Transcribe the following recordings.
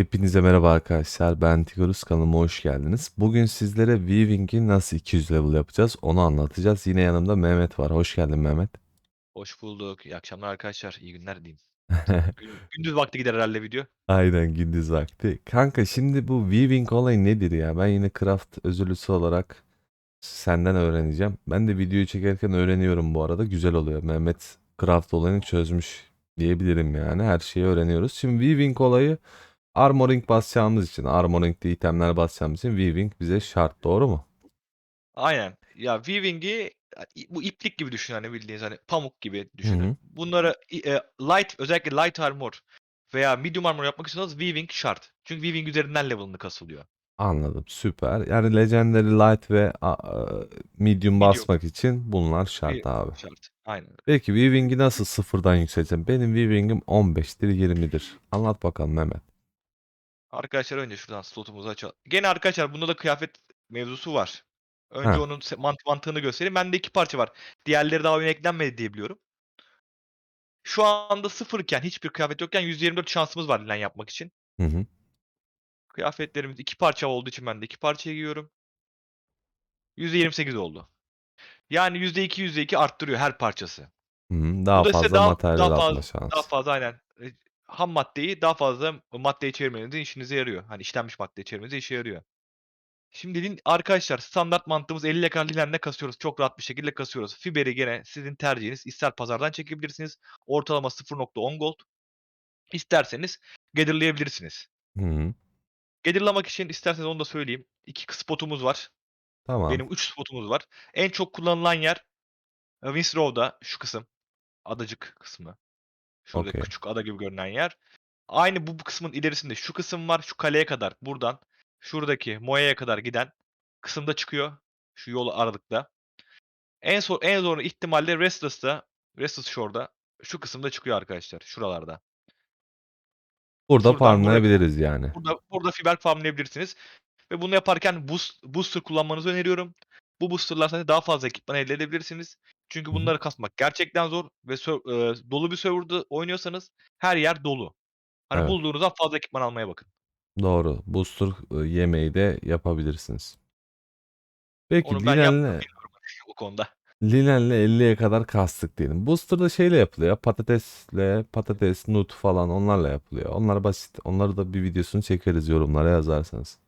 Hepinize merhaba arkadaşlar. Ben Tigorus kanalıma hoş geldiniz. Bugün sizlere Weaving'i nasıl 200 level yapacağız onu anlatacağız. Yine yanımda Mehmet var. Hoş geldin Mehmet. Hoş bulduk. İyi akşamlar arkadaşlar. İyi günler diyeyim. Gün- Gündüz vakti gider herhalde video. Aynen gündüz vakti. Kanka şimdi bu Weaving olayı nedir ya? Ben yine craft özürlüsü olarak senden öğreneceğim. Ben de videoyu çekerken öğreniyorum bu arada. Güzel oluyor. Mehmet craft olayını çözmüş diyebilirim yani. Her şeyi öğreniyoruz. Şimdi Weaving olayı armoring basacağımız için, armoring'de itemler basacağımız için Weaving bize şart. Doğru mu? Aynen. Ya Weaving'i bu iplik gibi düşün hani bildiğiniz hani pamuk gibi düşünün. Bunları e, light özellikle light armor veya medium armor yapmak istiyorsanız Weaving şart. Çünkü Weaving üzerinden level'ını kasılıyor. Anladım. Süper. Yani Legendary Light ve a- a- Medium basmak için bunlar şart Bir- abi. Şart. Aynen. Peki Weaving'i nasıl sıfırdan yükselteceğim? Benim Weaving'im 15'tir 20'dir. Anlat bakalım Mehmet. Arkadaşlar önce şuradan slotumuzu açalım. Gene arkadaşlar bunda da kıyafet mevzusu var. Önce Ha. onun mant- mantığını göstereyim. Bende iki parça var. Diğerleri daha oyuna eklenmedi diye biliyorum. Şu anda sıfırken hiçbir kıyafet yokken 124 şansımız var lan yapmak için. Hı hı. Kıyafetlerimiz iki parça olduğu için ben de iki parça giyiyorum. %28 oldu. Yani %2 %2 arttırıyor her parçası. Hı hı. Daha Bu fazla daha, materyal daha atma fazla şansı. daha fazla aynen ham maddeyi daha fazla maddeye çevirmenizin işinize yarıyor. Hani işlenmiş maddeye çevirmenize işe yarıyor. Şimdi din- arkadaşlar standart mantığımız 50 yakar lilenle kasıyoruz. Çok rahat bir şekilde kasıyoruz. Fiber'i gene sizin tercihiniz. İster pazardan çekebilirsiniz. Ortalama 0.10 gold. İsterseniz gatherlayabilirsiniz. Hı hı. Gatherlamak için isterseniz onu da söyleyeyim. İki spotumuz var. Tamam. Benim 3 spotumuz var. En çok kullanılan yer e, Winslow'da şu kısım. Adacık kısmı. Şurada Okey. küçük ada gibi görünen yer. Aynı bu, kısmın ilerisinde şu kısım var. Şu kaleye kadar buradan şuradaki Moya'ya kadar giden kısımda çıkıyor. Şu yol aralıkta. En zor en zor ihtimalle Restless'ta Restless Shore'da şu kısımda çıkıyor arkadaşlar. Şuralarda. Burada Şuradan buraya farmlayabiliriz yani. burada burada fiber farmlayabilirsiniz. Ve bunu yaparken boost, booster kullanmanızı öneriyorum. Bu boosterlar sayesinde daha fazla ekipman elde edebilirsiniz. Çünkü bunları kasmak gerçekten zor ve sö- e, dolu bir serverda oynuyorsanız her yer dolu. Hani Evet. bulduğunuzdan fazla ekipman almaya bakın. Doğru. Booster e, yemeği de yapabilirsiniz. Peki Onu ben yaptım Linen'le bilmiyorum o konuda. Linen'le 50'ye kadar kastık diyelim. Booster'da şeyle yapılıyor. Patatesle, patates, nut falan onlarla yapılıyor. Onlar basit. Onları da bir videosunu çekeriz yorumlara yazarsanız.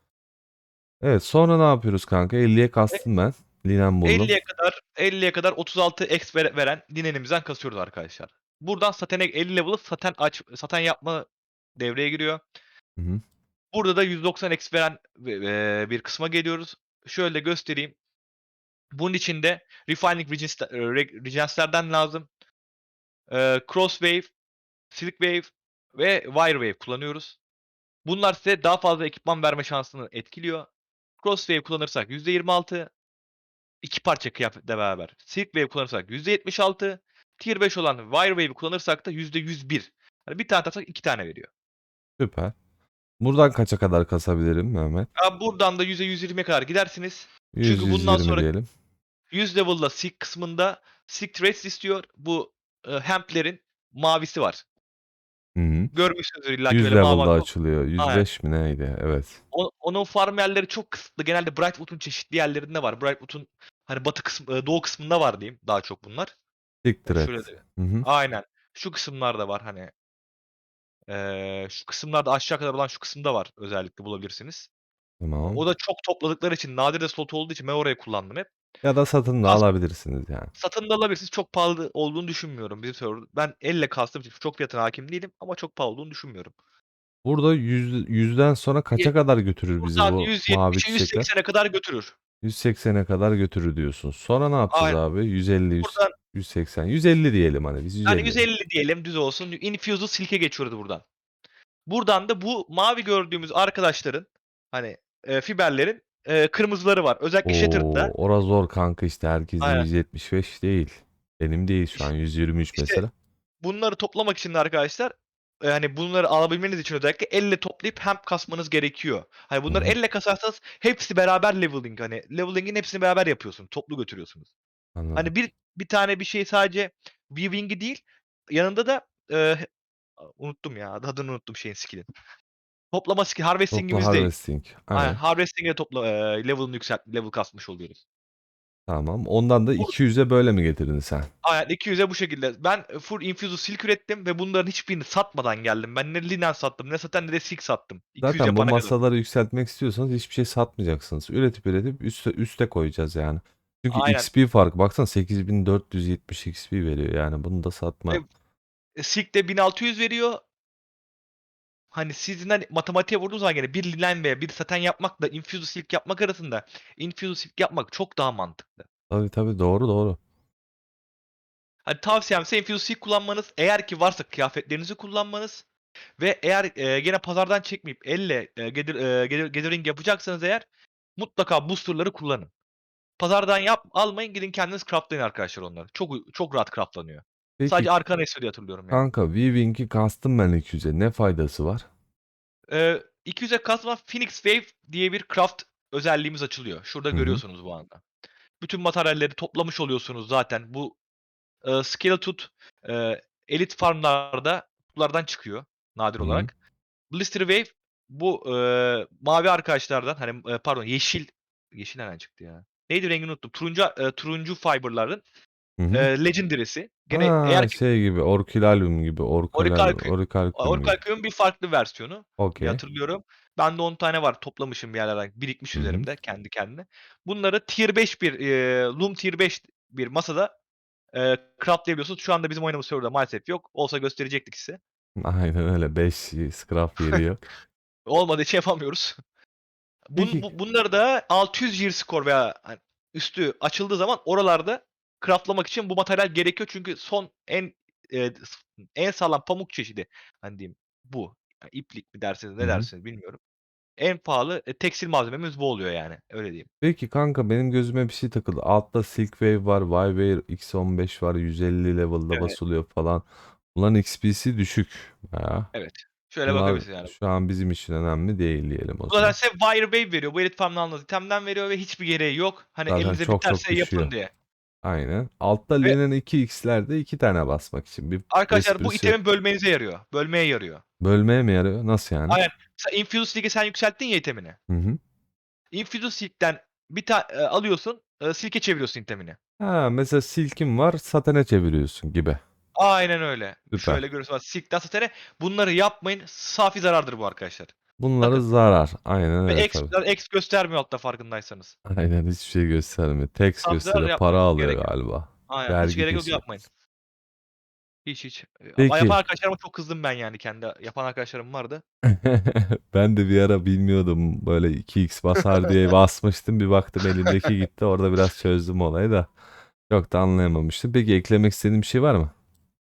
Evet sonra ne yapıyoruz kanka? 50'ye kastım ben. Linen buldum. 50'ye kadar 50'ye kadar 36 X vere- veren dinenimizden kasıyoruz arkadaşlar. Buradan satene 50 level'ı saten aç saten yapma devreye giriyor. Hı hı. Burada da 190 X veren e, bir kısma geliyoruz. Şöyle göstereyim. Bunun içinde Refining Regens- Re- Regents'lerden lazım. E, Crosswave, Silk Wave ve Wire Wave kullanıyoruz. Bunlar size daha fazla ekipman verme şansını etkiliyor. Crosswave kullanırsak %26, iki parça kıyafetle beraber. Silk Wave kullanırsak %76, Tier 5 olan Wire Wave'i kullanırsak da %101. Yani bir tane atarsak iki tane veriyor. Süper. Buradan kaça kadar kasabilirim Mehmet? Ya buradan da %120'ye kadar gidersiniz. 100 Çünkü bundan 120 sonra diyelim. 100 level'la Silk kısmında Silk Traits istiyor. Bu e, hemplerin mavisi var. Hı hı. Görmüşsünüzdür illa ki 100 böyle level'da açılıyor. 105 mi neydi? Evet. O- onun farm yerleri çok kısıtlı. Genelde Brightwood'un çeşitli yerlerinde var. Brightwood'un hani batı kısmı, e, doğu kısmında var diyeyim daha çok bunlar. Et. Şöyle de- Hı hı. Aynen. Şu kısımlarda var hani. Eee, şu kısımlarda aşağı kadar olan şu kısımda var özellikle bulabilirsiniz. Tamam. O da çok topladıkları için nadir de slot olduğu için ben orayı kullandım hep. Ya da satın da Kas- alabilirsiniz yani. Satın da alabilirsiniz. Çok pahalı olduğunu düşünmüyorum bizim server. Ben elle kastım için çok fiyatına hakim değilim ama çok pahalı olduğunu düşünmüyorum. Burada 100, 100'den sonra kaça kadar götürür bizi Buradan bu mavi 170'e çiçekler? 180'e kadar götürür. 180'e kadar götürür diyorsun. Sonra ne yapacağız Aynen. abi? 150, 100, Buradan 180, 150 diyelim hani biz 150. yani 150 diyelim düz olsun. Infuse'u silke geçiyordu buradan. Buradan da bu mavi gördüğümüz arkadaşların hani e, fiberlerin e, kırmızıları var. Özellikle Shattered'da. Oo, ora zor kanka işte herkesin Aynen. 175 değil. Benim değil şu an 123 İşte mesela. bunları toplamak için de arkadaşlar e, hani bunları alabilmeniz için özellikle elle toplayıp hemp kasmanız gerekiyor. Hani bunları hı. elle kasarsanız hepsi beraber leveling hani leveling'in hepsini beraber yapıyorsun. Toplu götürüyorsunuz. Anladım. Hani bir bir tane bir şey sadece weaving'i değil yanında da e, unuttum ya adını unuttum şeyin skill'in. Toplama skill harvesting'imiz değil. harvesting. Aynen Aynen. harvesting'e topla eee, level'ını yükselt level kasmış oluyoruz. Tamam. Ondan da 200'e böyle mi getirdin sen? Aynen 200'e bu şekilde. Ben full infuser silk ürettim ve bunların hiçbirini satmadan geldim. Ben ne linen sattım ne saten ne de silk sattım. 200 Zaten bu yapana kadar. masaları yükseltmek istiyorsanız hiçbir şey satmayacaksınız. Üretip üretip üste, üste koyacağız yani. Çünkü Aynen. XP farkı baksana 8470 XP veriyor yani bunu da satma. E, Silk de 1600 veriyor. Hani sizin hani matematiğe vurduğunuz zaman gene bir linen veya bir saten yapmakla infuser silk yapmak arasında infuser silk yapmak çok daha mantıklı. Tabii tabii doğru doğru. Hani tavsiyem ise infuser silk kullanmanız. Eğer ki varsa kıyafetlerinizi kullanmanız. Ve eğer e, gene pazardan çekmeyip elle e, gather- e, gather- gathering yapacaksanız eğer mutlaka boosterları kullanın. Pazardan yap almayın gidin kendiniz craftlayın arkadaşlar onları. Çok çok rahat craftlanıyor. Peki Sadece arkana esiyor diye hatırlıyorum yani. kanka Weaving'i kastım ben 200'e ne faydası var? Ee, 200'e kasma Phoenix Wave diye bir craft özelliğimiz açılıyor. Şurada Hı hı. görüyorsunuz bu anda. Bütün materyalleri toplamış oluyorsunuz zaten. Bu e, Skeleton e, Elite farmlarda kutulardan çıkıyor nadir Hı hı. olarak. Blister Wave bu e, mavi arkadaşlardan hani e, pardon yeşil yeşil nereden çıktı ya? Neydi rengini unuttum. Turuncu e, turuncu fiberların Hı hı. e, legendary'si. Gene Ha, eğer ki şey gibi Orkilalum gibi Orkilalum, Orichalcum- Orichalcum gibi. Orichalcum'un bir farklı versiyonu. diye Okey. hatırlıyorum. Bende 10 tane var toplamışım bir yerlerden birikmiş Hı hı. üzerimde kendi kendine. Bunları tier 5 bir eee Loom tier 5 bir masada eee craftlayabiliyorsunuz. Şu anda bizim oynadığımız serverda maalesef yok. Olsa gösterecektik size. Aynen öyle 5 scrap yeri yok. Olmadığı için yapamıyoruz. Bun, Peki. bu- bunları da 600 year score veya hani üstü açıldığı zaman oralarda craftlamak için bu materyal gerekiyor. Çünkü son en eee, en sağlam pamuk çeşidi hani diyeyim bu. Yani iplik mi dersiniz ne dersiniz bilmiyorum. En pahalı e, tekstil malzememiz bu oluyor yani. Öyle diyeyim. Peki kanka benim gözüme bir şey takıldı. Altta Silk Wave var, Wyvere X15 var, 150 level'da Evet. basılıyor falan. Bunların XP'si düşük. Ya. Evet. Şöyle Bunlar bakabilirsin yani. şu an bizim için önemli değil diyelim o Bu zaman. zaten size Wire Wave veriyor. Bu Elite Farm'dan aldığınız itemden veriyor ve hiçbir gereği yok. Hani Zaten elinize çok çok biterse yapın düşüyor. diye. Aynen. Altta Ve- Linen 2x'lerde iki tane basmak için. Bir Arkadaşlar bu esprisi. itemin bölmenize yarıyor. Bölmeye yarıyor. Bölmeye mi yarıyor? Nasıl yani? Aynen. Mesela Infuse League'e sen yükselttin ya itemini. Hı hı. Infuse League'den bir tane alıyorsun, e, silke çeviriyorsun itemini. Ha, mesela Silk'in var, Saten'e çeviriyorsun gibi. Aynen öyle. Süper. Şöyle görüyorsun. bak, Silk'ten satene bunları yapmayın. Safi zarardır bu arkadaşlar. Bunları Bakın. zarar. Aynen Ve öyle X, tabii. X göstermiyor altta farkındaysanız. Aynen hiçbir şey göstermiyor. Text Tabii, gösteriyor. Para alıyor Gerek yok. galiba. Aynen. Vergi Hiç gerek yok yapmayın. Hiç hiç. E, Peki. Yapan arkadaşlarıma çok kızdım ben yani kendi yapan arkadaşlarım vardı. Ben de bir ara bilmiyordum böyle 2x basar diye basmıştım. Bir baktım elimdeki gitti. Orada biraz çözdüm olayı da. Çok da anlayamamıştım. Peki eklemek istediğin bir şey var mı?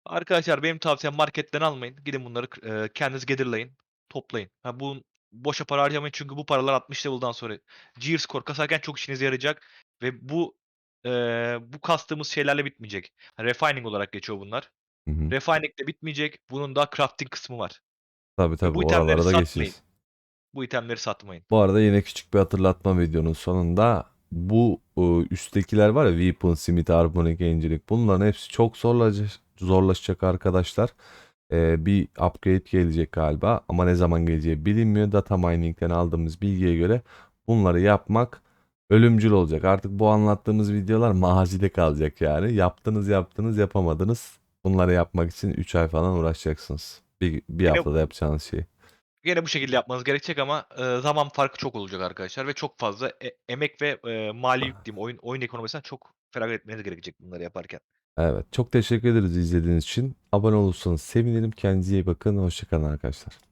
Arkadaşlar benim tavsiyem marketten almayın. Gidin bunları e, kendiniz gatherlayın. Toplayın. Ha, bu boşa para harcamayın çünkü bu paralar 60 level'dan sonra Gear Score kasarken çok işinize yarayacak. Ve bu e, bu kastığımız şeylerle bitmeyecek. Ha, refining olarak geçiyor bunlar. Hı hı. Refining de bitmeyecek. Bunun da crafting kısmı var. Tabii tabii bu itemleri da satmayın. geçeceğiz. Bu itemleri satmayın. Bu arada yine küçük bir hatırlatma videonun sonunda bu ıı, üsttekiler var ya Weapon, Smith, Harmonic, Angelic bunların hepsi çok zorlaşacak, zorlaşacak arkadaşlar. Ee, bir upgrade gelecek galiba ama ne zaman geleceği bilinmiyor. Data mining'den aldığımız bilgiye göre bunları yapmak ölümcül olacak. Artık bu anlattığımız videolar mazide kalacak yani. Yaptınız yaptınız yapamadınız. Bunları yapmak için 3 ay falan uğraşacaksınız. Bir, bir Yine- haftada yapacağınız şey. Gene bu şekilde yapmanız gerekecek ama e, zaman farkı çok olacak arkadaşlar ve çok fazla e- emek ve e, mali yük diyeyim oyun oyun ekonomisinden çok feragat etmeniz gerekecek bunları yaparken. Evet çok teşekkür ederiz izlediğiniz için. Abone olursanız sevinirim. Kendinize iyi bakın. Hoşçakalın arkadaşlar.